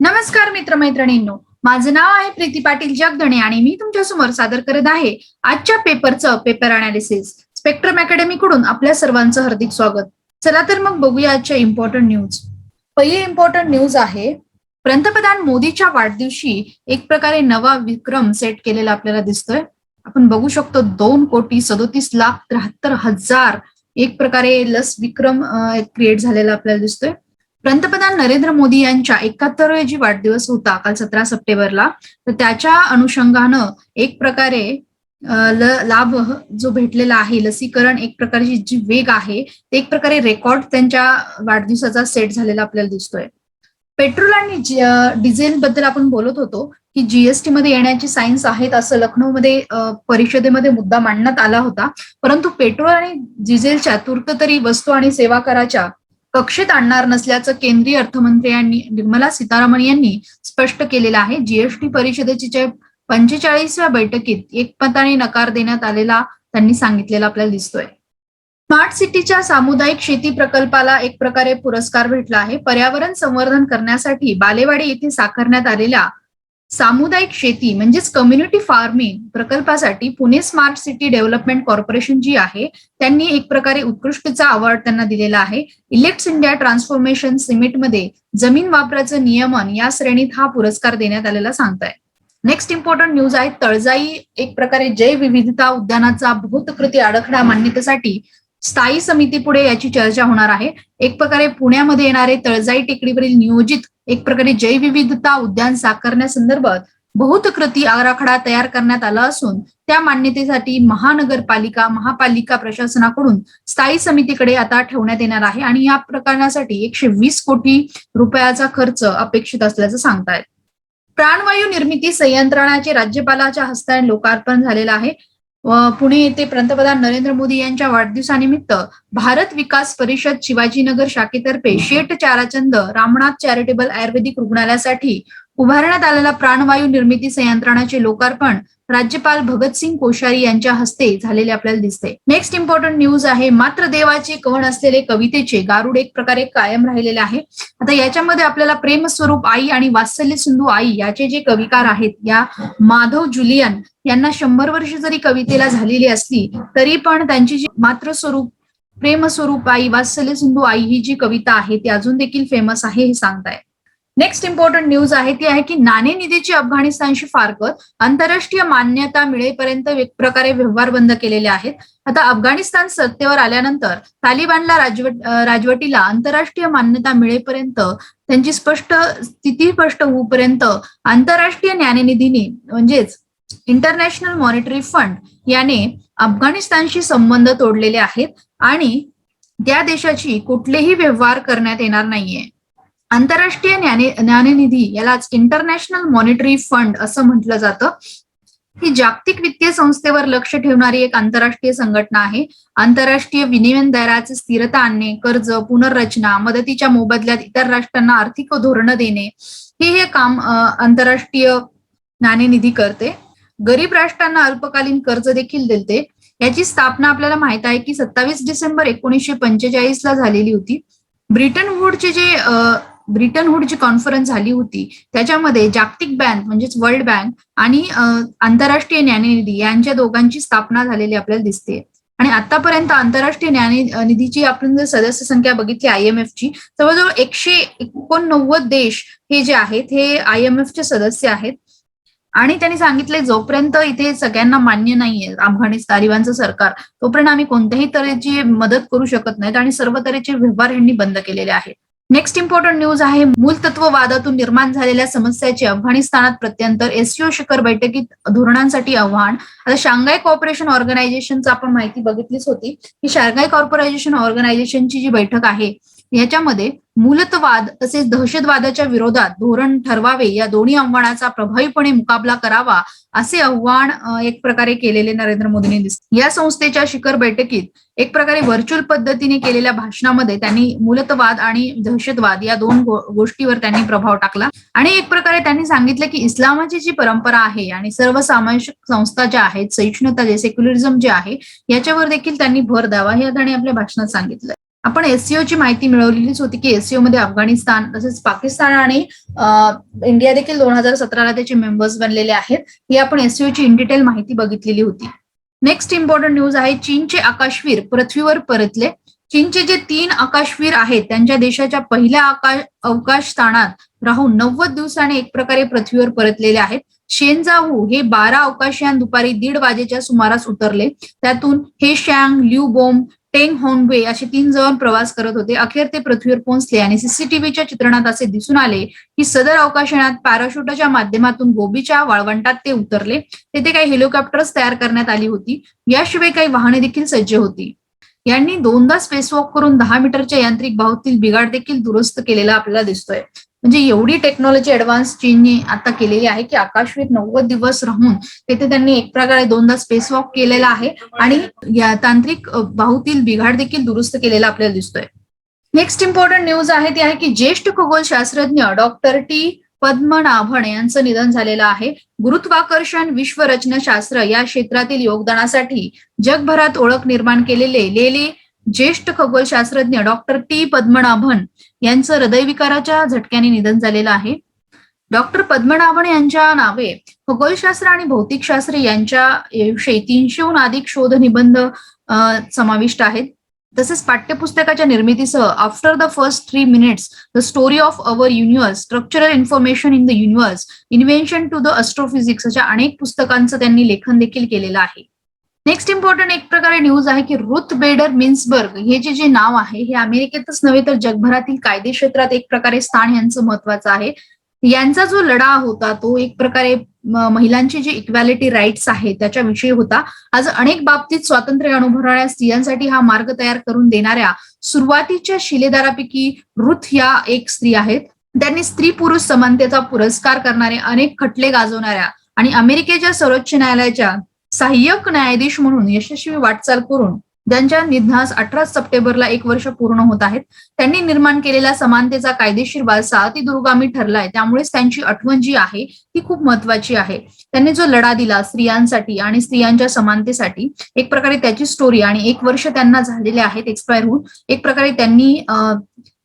नमस्कार मित्रमैत्रिणींनो. माझं नाव आहे प्रीती पाटील जगदणे आणि मी तुमच्यासमोर सादर करत आहे आजच्या पेपरचं पेपर अनालिसिस स्पेक्ट्रम अकॅडमी कडून आपल्या सर्वांचं हार्दिक स्वागत. चला तर मग बघूया आजच्या इम्पॉर्टंट न्यूज पहिली इम्पॉर्टंट न्यूज आहे पंतप्रधान मोदीच्या वाढदिवशी एक प्रकारे नवा विक्रम सेट केलेला आपल्याला दिसतोय. आपण बघू शकतो दोन कोटी सदोतीस लाख त्र्याहत्तर हजार एक प्रकारे लस विक्रम क्रिएट झालेला आपल्याला दिसतोय. पंतप्रधान नरेंद्र मोदी यांच्या एकाहत्तराव्या जी वाढदिवस होता काल सतरा सप्टेंबरला. तर त्याच्या अनुषंगानं एक प्रकारे लाभ जो भेटलेला आहे लसीकरण एक प्रकारची जी वेग आहे ते एक प्रकारे रेकॉर्ड त्यांच्या वाढदिवसाचा सेट झालेला आपल्याला दिसतोय. पेट्रोल आणि डिझेल बद्दल आपण बोलत होतो की जीएसटी मध्ये येण्याची सायन्स आहेत असं लखनौमध्ये परिषदेमध्ये मुद्दा मांडण्यात आला होता. परंतु पेट्रोल आणि डिझेलच्या तूर्ततरी वस्तू आणि सेवा कराच्या कक्षेत आणणार नसल्याचं केंद्रीय अर्थमंत्री यांनी निर्मला सीतारामन यांनी स्पष्ट केलेलं आहे. जीएसटी परिषदेची पंचेचाळीसव्या बैठकीत एकमताने नकार देण्यात आलेला त्यांनी सांगितलेला आपल्याला दिसतोय. स्मार्ट सिटीच्या सामुदायिक शेती प्रकल्पाला एक प्रकारे पुरस्कार भेटला आहे. पर्यावरण संवर्धन करण्यासाठी बालेवाडी येथे साकारण्यात आलेल्या सामुदायिक शेती म्हणजेच कम्युनिटी फार्मिंग प्रकल्पासाठी Pune smart city development corporation जी आहे त्यांनी एक प्रकारे उत्कृष्टचा अवॉर्ड त्यांना दिलेला आहे. इलेक्ट्स इंडिया ट्रान्सफॉर्मेशन सिमेंटमध्ये जमीन वापराचं नियमन या श्रेणीत हा पुरस्कार देण्यात आलेला सांगताय. नेक्स्ट इम्पॉर्टंट न्यूज आहे तळजाई एक प्रकारे जैवविविधता उद्यानाचा भूतकृती आराखडा मान्यतेसाठी स्थायी समितीपुढे याची चर्चा होणार आहे. एक प्रकारे पुण्यामध्ये येणारे तळजाई टेकडीवरील नियोजित एक प्रकारे जैवविविधता उद्यान साकारण्यासंदर्भात बहुतकृती आराखडा तयार करण्यात आला असून त्या मान्यतेसाठी महानगरपालिका महापालिका प्रशासनाकडून स्थायी समितीकडे आता ठेवण्यात येणार आहे आणि या प्रकरणासाठी एकशे वीस कोटी रुपयाचा खर्च अपेक्षित असल्याचं सांगतायत. प्राणवायू निर्मिती संयंत्रणाचे राज्यपालाच्या हस्ते लोकार्पण झालेलं आहे. पुणे येथे पंतप्रधान नरेंद्र मोदी यांच्या वाढदिवसानिमित्त भारत विकास परिषद शिवाजीनगर शाखेतर्फे शेठ चाराचंद रामनाथ चॅरिटेबल आयुर्वेदिक रुग्णालयासाठी उभारण्यात आलेला प्राणवायू निर्मिती संयंत्रणाचे लोकार्पण राज्यपाल भगतसिंग कोश्यारी यांच्या हस्ते झालेले आपल्याला दिसते नेक्स्ट इम्पॉर्टंट न्यूज आहे मात्र देवाचे कवण असलेले कवितेचे गारुड एक प्रकारे कायम राहिलेले आहे. आता याच्यामध्ये आपल्याला प्रेमस्वरूप आई आणि वात्सल्य सिंधू आई याचे जे कविकार आहेत या माधव जुलियन यांना शंभर वर्ष जरी कवितेला झालेली असली तरी पण त्यांची जी मातृस्वरूप प्रेमस्वरूप आई वात्सल्य सिंधू आई ही जी कविता आहे ती अजून देखील फेमस आहे हे सांगताय नेक्स्ट इम्पॉर्टंट न्यूज आहे ती आहे की नाणेनिधीची अफगाणिस्तानशी फारकत आंतरराष्ट्रीय मान्यता मिळेपर्यंत एक प्रकारे व्यवहार बंद केलेले आहेत. आता अफगाणिस्तान सत्तेवर आल्यानंतर तालिबानला राजवट राजवटीला आंतरराष्ट्रीय मान्यता मिळेपर्यंत त्यांची स्पष्ट स्थिती स्पष्ट होऊपर्यंत आंतरराष्ट्रीय ज्ञाननिधीने म्हणजेच इंटरनॅशनल मॉनिटरी फंड याने अफगाणिस्तानशी संबंध तोडलेले आहेत आणि त्या देशाची कुठलेही व्यवहार करण्यात येणार नाहीये. आंतरराष्ट्रीय ज्ञाने यालाच इंटरनॅशनल मॉनिटरी फंड असं म्हटलं जातं. ही जागतिक वित्तीय संस्थेवर लक्ष ठेवणारी एक आंतरराष्ट्रीय संघटना आहे. आंतरराष्ट्रीय विनिमय दराचे स्थिरता आणणे कर्ज पुनर्रचना मदतीच्या मोबदल्यात इतर राष्ट्रांना आर्थिक धोरणं देणे हे हे काम आंतरराष्ट्रीय नाणेनिधी करते. गरीब राष्ट्रांना अल्पकालीन कर्ज देखील देते. याची स्थापना आपल्याला माहीत आहे की सत्तावीस डिसेंबर एकोणीसशे पंचेचाळीस ला झालेली होती. ब्रिटन वूडचे जे अं, ब्रिटन जी कॉन्फरन्स झाली होती. त्याच्यामध्ये जागतिक बँक म्हणजेच वर्ल्ड बँक आणि आंतरराष्ट्रीय न्यायनिधी यांच्या दोघांची स्थापना झालेली आपल्याला दिसते. आणि आतापर्यंत आंतरराष्ट्रीय नाणे निधीची आपण जर सदस्य संख्या बघितली आय एम ची जवळजवळ एकशे एकोणनव्वद देश हे जे आहेत हे आय एम चे सदस्य आहेत. आणि त्यांनी सांगितले जोपर्यंत इथे सगळ्यांना मान्य नाहीये अफगाणिस्तान तालिबानचं सरकार तोपर्यंत आम्ही कोणत्याही तऱ्हेची मदत करू शकत नाहीत आणि सर्व तऱ्हेचे व्यवहार यांनी बंद केलेले आहेत. नेक्स्ट इम्पॉर्टंट न्यूज आहे मूलतत्ववादातून निर्माण झालेल्या समस्याचे अफगाणिस्तानात प्रत्यंतर एससीओ शिखर बैठकीत धोरणांसाठी आव्हान. आता शांघाय कॉर्पोरेशन ऑर्गनायझेशनचं आपण माहिती बघितलीच होती. की शांघाय कॉर्पोरेशन ऑर्गनायझेशनची जी बैठक आहे याच्यामध्ये मूलतवाद तसेच दहशतवादाच्या विरोधात धोरण ठरवावे या दोन्ही आव्हानाचा प्रभावीपणे मुकाबला करावा असे आव्हान एक प्रकारे केलेले नरेंद्र मोदींनी दिसते या संस्थेच्या शिखर बैठकीत एक प्रकारे व्हर्च्युअल पद्धतीने केलेल्या भाषणामध्ये त्यांनी मूलतवाद आणि दहशतवाद या दोन गोष्टीवर त्यांनी प्रभाव टाकला. आणि एक प्रकारे त्यांनी सांगितलं की इस्लामाची जी परंपरा आहे आणि सर्वसामाजिक संस्था ज्या आहेत सहिष्णुता जे सेक्युलरिझम जे आहे याच्यावर देखील त्यांनी भर द्यावा हे त्यांनी आपल्या भाषणात सांगितलं आपण एससीओ ची माहिती मिळवलेलीच होती की एससीओ मध्ये अफगाणिस्तान तसेच पाकिस्तान आणि इंडिया देखील दोन हजार सतराला त्याचे मेंबर्स बनलेले आहेत. ही आपण एससीओ ची इन डिटेल माहिती बघितलेली होती. नेक्स्ट इम्पॉर्टंट न्यूज आहे चीनचे आकाशवीर पृथ्वीवर परतले. चीनचे जे तीन आकाशवीर आहेत त्यांच्या देशाच्या पहिल्या आकाश अवकाश स्थानात राहून नव्वद दिवसाने एक प्रकारे पृथ्वीवर परतलेले आहेत. शेनजाहू हे बारा अवकाशयान दुपारी दीड वाजेच्या सुमारास उतरले. त्यातून हे शँग ल्यू बोम टेंग होनवे असे तीन जण प्रवास करत होते. अखेर ते पृथ्वीवर पोहोचले आणि सीसीटीव्हीच्या चित्रणात असे दिसून आले की सदर अवकाशयानात पॅराशूटच्या माध्यमातून गोबीच्या वाळवंटात ते उतरले. तेथे काही हेलिकॉप्टर्स तयार करण्यात आली होती. याशिवाय काही वाहने देखील सज्ज होती. यांनी दोनदा स्पेसवॉक करून दहा मीटरच्या यांत्रिक भावातील बिघाड देखील दुरुस्त केलेला आपल्याला दिसतोय. म्हणजे एवढी टेक्नॉलॉजी ऍडव्हान्स चीनने आता केलेली आहे की आकाशवीर नव्वद दिवस राहून तेथे त्यांनी एक प्रकारे दोनदा स्पेस वॉक केलेला आहे आणि या तांत्रिक बाहूतील बिघाड देखील दुरुस्त केलेला आपल्याला दिसतोय. नेक्स्ट इम्पॉर्टंट न्यूज आहे ती आहे की ज्येष्ठ खगोलशास्त्रज्ञ डॉक्टर टी पद्मनाभन यांचं निधन झालेलं आहे. गुरुत्वाकर्षण विश्वरचनाशास्त्र या क्षेत्रातील योगदानासाठी जगभरात ओळख निर्माण केलेले लेले ज्येष्ठ खगोलशास्त्रज्ञ डॉक्टर टी पद्मनाभन यांचं हृदयविकाराच्या झटक्याने निधन झालेलं आहे. डॉक्टर पद्मनाभन यांच्या नावे खगोलशास्त्र आणि भौतिकशास्त्र यांच्या विषयी तीनशेहून अधिक शोध निबंध अ, समाविष्ट आहेत. तसेच पाठ्यपुस्तकाच्या निर्मितीसह after the first three minutes the story of our universe structural information in the universe invention to the astrophysics अशा अनेक पुस्तकांचं त्यांनी लेखन देखील केलेलं आहे. नेक्स्ट इम्पॉर्टंट एक प्रकारे न्यूज आहे की रुथ बेडर मिन्सबर्ग हे जे जे नाव आहे हे अमेरिकेतच नव्हे तर जगभरातील कायदे क्षेत्रात एक प्रकारे स्थान यांचं महत्वाचं आहे. यांचा जो लढा होता तो एक प्रकारे महिलांची जी इक्वॅलिटी राईट्स आहे त्याच्याविषयी होता. आज अनेक बाबतीत स्वातंत्र्य अनुभवणाऱ्या स्त्रियांसाठी हा मार्ग तयार करून देणाऱ्या सुरुवातीच्या शिलेदारापैकी रुथ या एक स्त्री आहेत. त्यांनी स्त्री पुरुष समानतेचा पुरस्कार करणारे अनेक खटले गाजवणाऱ्या आणि अमेरिकेच्या सर्वोच्च न्यायालयाच्या सहाय्यक न्यायाधीश म्हणून यशस्वी वाटचाल करून ज्यांच्या निधनास अठरा सप्टेंबरला एक वर्ष पूर्ण होत आहेत त्यांनी निर्माण केलेला समानतेचा कायदेशीर वारसा अतिदुर्गामी ठरलाय. त्यामुळेच त्यांची आठवण जी आहे ती खूप महत्वाची आहे. त्यांनी जो लढा दिला स्त्रियांसाठी आणि स्त्रियांच्या समानतेसाठी एक प्रकारे त्याची स्टोरी आणि एक वर्ष त्यांना झालेले आहेत एक्सपायर होऊन एक प्रकारे त्यांनी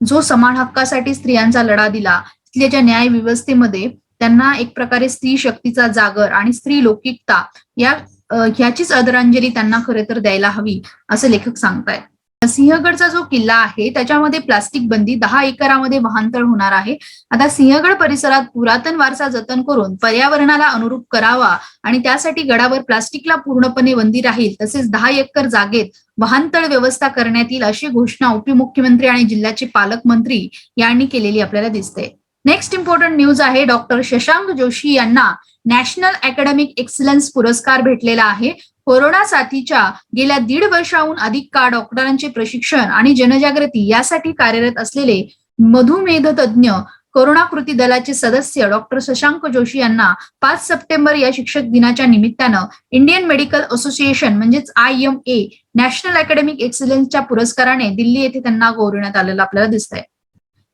जो समान हक्कासाठी स्त्रियांचा लढा दिला तिथल्या ज्या न्याय व्यवस्थेमध्ये त्यांना एक प्रकारे स्त्री शक्तीचा जागर आणि स्त्री लौकिकता या ह्याचीच आदरांजली त्यांना खरे तर द्यायला हवी असं लेखक सांगतायत. सिंहगडचा जो किल्ला आहे त्याच्यामध्ये प्लास्टिक बंदी दहा एकरामध्ये वाहनतळ होणार आहे. आता सिंहगड परिसरात पुरातन वारसा जतन करून पर्यावरणाला अनुरूप करावा आणि त्यासाठी गडावर प्लास्टिकला पूर्णपणे बंदी राहील तसेच दहा एकर जागेत वाहनतळ व्यवस्था करण्यात येईल अशी घोषणा उपमुख्यमंत्री आणि जिल्ह्याचे पालकमंत्री यांनी केलेली आपल्याला दिसते. नेक्स्ट इम्पॉर्टंट न्यूज आहे डॉक्टर शशांक जोशी यांना नॅशनल अकॅडमिक एक्सलन्स पुरस्कार भेटलेला आहे. कोरोना साथीच्या गेल्या दीड वर्षाहून अधिक काळ डॉक्टरांचे प्रशिक्षण आणि जनजागृती यासाठी कार्यरत असलेले मधुमेध तज्ज्ञ कोरोना कृती दलाचे सदस्य डॉक्टर शशांक जोशी यांना पाच सप्टेंबर या शिक्षक दिनाच्या निमित्तानं इंडियन मेडिकल असोसिएशन म्हणजेच I M A national academic एक्सलन्सच्या पुरस्काराने दिल्ली येथे त्यांना गौरवण्यात आलेलं आपल्याला दिसतंय.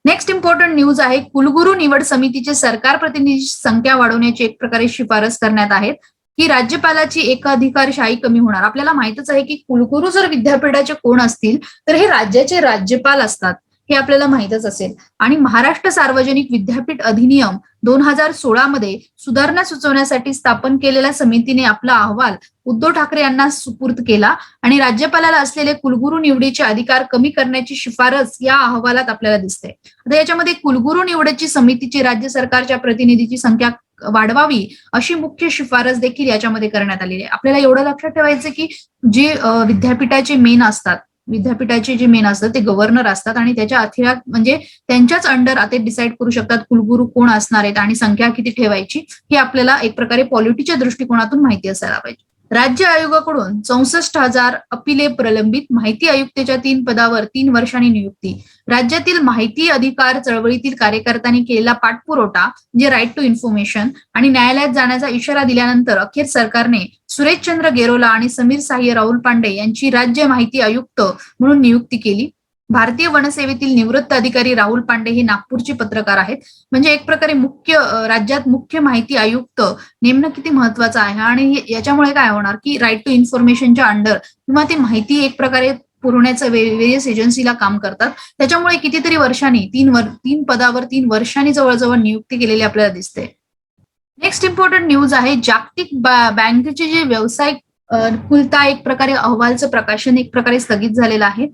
नेक्स्ट इम्पॉर्टंट न्यूज आहे कुलगुरू निवड समितीचे सरकार प्रतिनिधी संख्या वाढवण्याची एक प्रकारे शिफारस करण्यात आहेत की राज्यपालाची एकाधिकारशाही कमी होणार. आपल्याला माहितच आहे की कुलगुरू जर विद्यापीठाचे कोण असतील तर हे राज्याचे राज्यपाल असतात. हे आपल्याला माहितच असेल. आणि महाराष्ट्र सार्वजनिक विद्यापीठ अधिनियम दोन हजार सोळा मध्ये सुधारणा सुचवण्यासाठी स्थापन केलेल्या समितीने आपला अहवाल उद्धव ठाकरे यांना सुपूर्द केला आणि राज्यपालाला असलेले कुलगुरू निवडीचे अधिकार कमी करण्याची शिफारस या अहवालात आपल्याला दिसते आता याच्यामध्ये कुलगुरू निवडीची समितीची राज्य सरकारच्या प्रतिनिधीची संख्या वाढवावी अशी मुख्य शिफारस देखील याच्यामध्ये करण्यात आलेली आहे. आपल्याला एवढं लक्षात ठेवायचं की जे विद्यापीठाचे मेन असतात विद्यापीठाचे जे मेन असतात ते गव्हर्नर असतात आणि त्याच्या अथिरात म्हणजे त्यांच्याच अंडर ते डिसाईड करू शकतात कुलगुरू कोण असणार आहेत आणि संख्या किती ठेवायची हे आपल्याला एक प्रकारे पॉलिटीच्या दृष्टिकोनातून माहिती असायला पाहिजे. राज्य आयोगाकडून चौसष्ट हजार अपिले प्रलंबित माहिती आयुक्तेच्या तीन पदावर तीन वर्षांनी नियुक्ती. राज्यातील माहिती अधिकार चळवळीतील कार्यकर्त्यांनी केलेला पाठपुरवठा म्हणजे राईट टू इन्फॉर्मेशन आणि न्यायालयात जाण्याचा इशारा दिल्यानंतर अखेर सरकारने सुरेशचंद्र गेरोला आणि समीर साह्य राहुल पांडे यांची राज्य माहिती आयुक्त म्हणून नियुक्ती केली. भारतीय वनसेवेतील निवृत्त अधिकारी राहुल पांडे हे नागपूरचे पत्रकार आहेत. म्हणजे एक प्रकारे मुख्य राज्यात मुख्य माहिती आयुक्त नेमणं किती महत्वाचं आहे? आणि याच्यामुळे काय होणार की राईट टू इन्फॉर्मेशनच्या अंडर किंवा ती माहिती एक प्रकारे पुरवण्याचं वेरियस एजन्सीला काम करतात. त्याच्यामुळे कितीतरी वर्षांनी तीन वर तीन पदावर तीन वर्षांनी जवळजवळ नियुक्ती केलेली आपल्याला दिसते. नेक्स्ट इम्पॉर्टंट न्यूज आहे जागतिक बँकेचे जे व्यावसायिक अनुकूलता एक प्रकारे अहवालचं प्रकाशन एक प्रकारे स्थगित झालेलं आहे.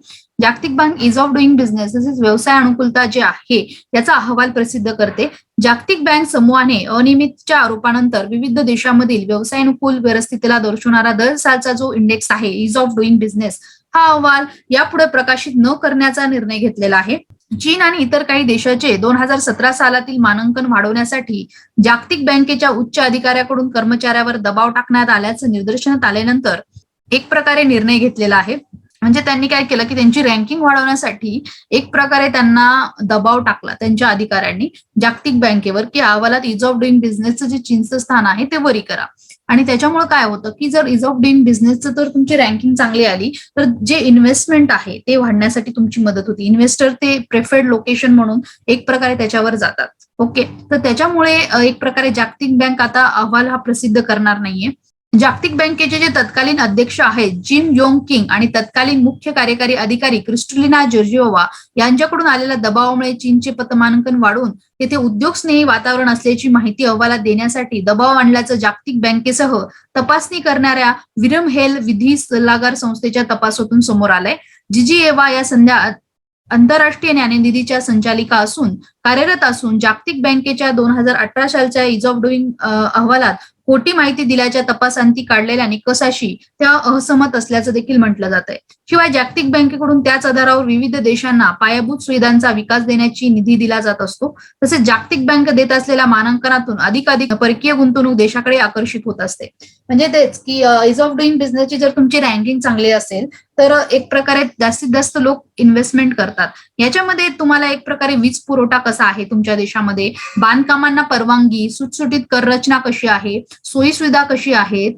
जागतिक bank ease of doing business तसेच व्यवसाय अनुकूलता जे आहे याचा अहवाल प्रसिद्ध करते. जागतिक बँक समूहाने अनियमितच्या आरोपानंतर विविध देशांमधील व्यवसाय अनुकूल व्यवस्थितीला दर्शवणारा दर सालचा जो इंडेक्स आहे इज ऑफ डुईंग बिझनेस हा अहवाल यापुढे प्रकाशित न करण्याचा निर्णय घेतलेला आहे. चीन आणि इतर काही देशाचे दोन हजार सतरा सालातील मानांकन वाढवण्यासाठी जागतिक बँकेच्या उच्च अधिकाऱ्याकडून कर्मचाऱ्यावर दबाव टाकण्यात आल्याचं निदर्शनात आल्यानंतर एक प्रकारे निर्णय घेतलेला आहे. म्हणजे त्यांनी काय केलं की त्यांची रँकिंग वाढवण्यासाठी एक प्रकारे त्यांना दबाव टाकला त्यांच्या अधिकाऱ्यांनी जागतिक बँकेवर की अहवालात इज ऑफ डुईंग बिझनेसचं जे चीनचं स्थान आहे ते वरी करा. आणि त्याच्यामुळे काय होतं की जर इज ऑफ डुईंग बिझनेसचं तर तुमची रँकिंग चांगली आली तर जे इन्व्हेस्टमेंट आहे ते वाढण्यासाठी तुमची मदत होती. इन्व्हेस्टर ते प्रेफर्ड लोकेशन म्हणून एक प्रकारे त्याच्यावर जातात. ओके तर त्याच्यामुळे एक प्रकारे जागतिक बँक आता अहवाल हा प्रसिद्ध करणार नाहीये. जागतिक बँकेचे जे तत्कालीन अध्यक्ष आहेत जिन योंग किंग आणि तत्कालीन मुख्य कार्यकारी अधिकारी क्रिस्टुलिना जर्जिओवा यांच्याकडून आलेल्या दबावामुळे चीनचे पतमानांकन वाढून तेथे उद्योगस्नेही वातावरण असल्याची माहिती अहवालात देण्यासाठी दबाव आणल्याचं जागतिक बँकेसह तपासणी करणाऱ्या विरम हेल विधी सल्लागार संस्थेच्या तपासातून समोर आलंय. जीजीएवा या संध्या आंतरराष्ट्रीय न्यायनिधीच्या संचालिका असून कार्यरत असून जागतिक बँकेच्या दोन हजार अठरा सालच्या इज ऑफ डुईंग अहवालात खोटी माहिती दिल्याच्या तपासांती काढलेल्या निकषाशी त्या असहमत असल्याचं देखील म्हटलं जात आहे शिवाय जागतिक बँकेकडून त्याच आधारावर विविध देशांना पायाभूत सुविधांचा विकास देण्याची निधी दिला जात असतो. तसेच जागतिक बँक देत असलेल्या मानांकनातून अधिकाधिक परकीय गुंतवणूक देशाकडे आकर्षित होत असते. म्हणजे तेच की इज ऑफ डुईंग बिझनेसची जर तुमची रँकिंग चांगली असेल तर एक प्रकारे जास्तीत जास्त लोक इन्व्हेस्टमेंट करतात. याच्यामध्ये तुम्हाला एक प्रकारे वीज पुरवठा कसा आहे तुमच्या देशामध्ये? बांधकामांना परवानगी सुटसुटीत कर रचना कशी आहे? सोयी सुविधा कशी आहेत?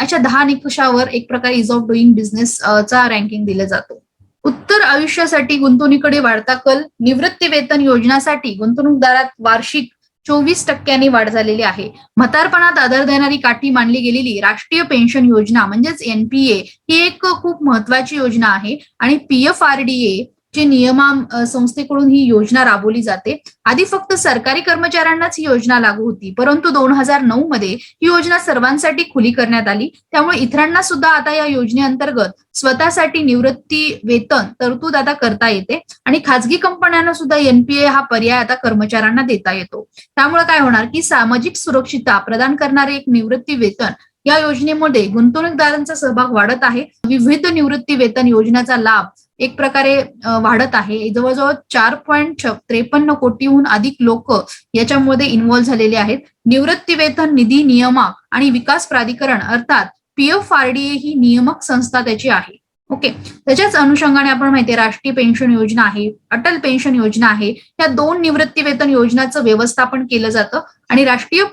अशा दहा निकषावर एक प्रकारे इज ऑफ डुईंग बिझनेस चा रँकिंग दिलं जातो. उत्तर आयुष्यासाठी गुंतवणुकीकडे वाढता कल निवृत्ती वेतन योजनासाठी गुंतवणूकदारात वार्षिक चोवीस टक्क्यांनी वाढ झालेली आहे. म्हातारपणात आधार देणारी काठी मानली गेलेली राष्ट्रीय पेन्शन योजना म्हणजेच एनपीए ही एक खूप महत्वाची योजना आहे. आणि पीएफआरडीए जे नियमा संस्थेकडून ही योजना राबवली जाते. आधी फक्त सरकारी कर्मचाऱ्यांनाच ही योजना लागू होती. परंतु दोन हजार नऊ मध्ये ही योजना सर्वांसाठी खुली करण्यात आली. त्यामुळे इतरांना सुद्धा आता या योजनेअंतर्गत स्वतःसाठी निवृत्ती वेतन तरतूद आता करता येते. आणि खाजगी कंपन्यांना सुद्धा एनपीए हा पर्याय आता कर्मचाऱ्यांना देता येतो. त्यामुळे काय होणार की सामाजिक सुरक्षितता प्रदान करणारे एक निवृत्ती वेतन या योजनेमध्ये गुंतवणूकदारांचा सहभाग वाढत आहे. विविध निवृत्ती वेतन योजनेचा लाभ एक प्रकारे वाढत आहे. जवळजवळ चार पॉईंट त्रेपन्न कोटीहून अधिक लोक याच्यामध्ये इन्व्हॉल्व्ह झालेले आहेत. निवृत्तीवेतन निधी नियमा आणि विकास प्राधिकरण अर्थात पीएफआरडीए ही नियामक संस्था त्याची आहे. ओके? त्याच्याच अनुषंगाने आपण माहितीये राष्ट्रीय पेन्शन योजना आहे अटल पेन्शन योजना आहे. या दोन निवृत्तीवेतन योजनाचं व्यवस्थापन केलं जातं आणि राष्ट्रीय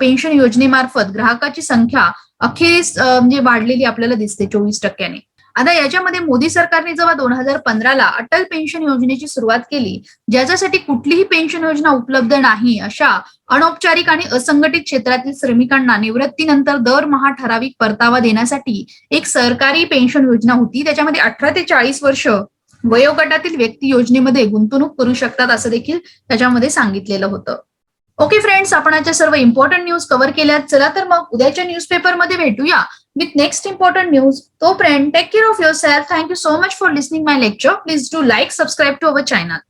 पेन्शन योजनेमार्फत ग्राहकाची संख्या अखेरीस म्हणजे वाढलेली आपल्याला दिसते चोवीस टक्क्याने. आता याच्यामध्ये मोदी सरकारने जेव्हा दोन हजार पंधराला अटल पेन्शन योजनेची सुरुवात केली ज्याच्यासाठी कुठलीही पेन्शन योजना उपलब्ध नाही अशा अनौपचारिक आणि असंघटित क्षेत्रातील श्रमिकांना निवृत्तीनंतर दरमहा ठराविक परतावा देण्यासाठी एक सरकारी पेन्शन योजना होती. त्याच्यामध्ये अठरा ते चाळीस वर्ष वयोगटातील व्यक्ती योजनेमध्ये गुंतवणूक करू शकतात असं देखील त्याच्यामध्ये सांगितलेलं होतं. ओके फ्रेंड्स आपण आजच्या सर्व इम्पॉर्टंट न्यूज कव्हर केल्यात. चला तर मग उद्याच्या न्यूजपेपरमध्ये भेटूया. with next important news. So friend, take care of yourself. Thank you so much for listening my lecture. Please do like, subscribe to our channel.